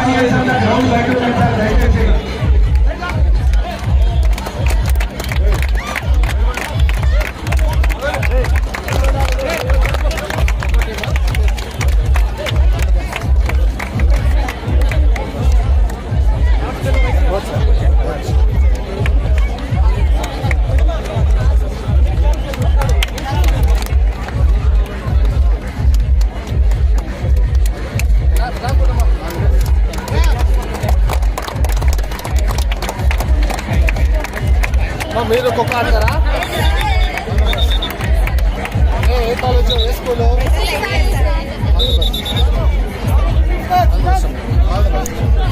Audience అంతా ground బయట ఉండండి సార్ దయచేసి मेरो काट करा ए कॉलेज स्कूल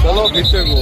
चलो भित्ते को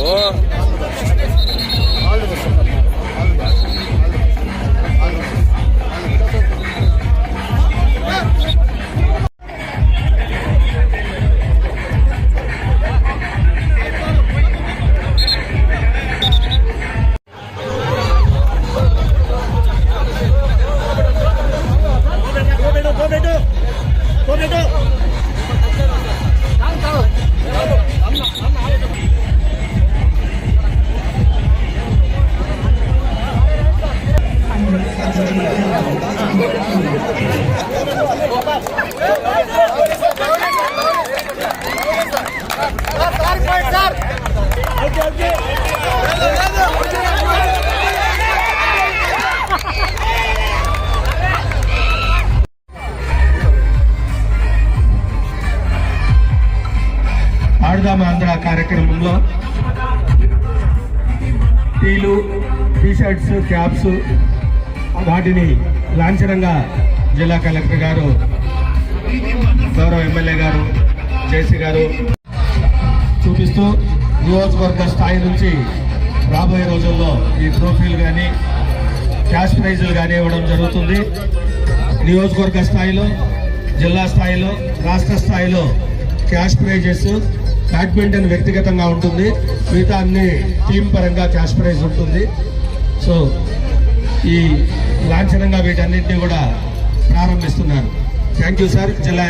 ఆడుదాం ఆంధ్ర కార్యక్రమంలో టీలు టీ షర్ట్స్ క్యాప్స్ వాటిని లాంఛనంగా జిల్లా కలెక్టర్ గారు గౌరవ ఎమ్మెల్యే గారు జేసీ గారు చూపిస్తూ నియోజకవర్గ స్థాయి నుంచి రాబోయే రోజుల్లో ఈ ట్రోఫీలు కానీ క్యాష్ ప్రైజులు కానీ ఇవ్వడం జరుగుతుంది. నియోజకవర్గ స్థాయిలో జిల్లా స్థాయిలో రాష్ట్ర స్థాయిలో క్యాష్ ప్రైజెస్ బ్యాడ్మింటన్ వ్యక్తిగతంగా ఉంటుంది. మిగతా అన్ని టీం పరంగా క్యాష్ ప్రైజ్ ఉంటుంది. సో ఈ లాంఛనంగా వీటన్నింటినీ కూడా ప్రారంభిస్తున్నారు. Thank you sir. జిల్లా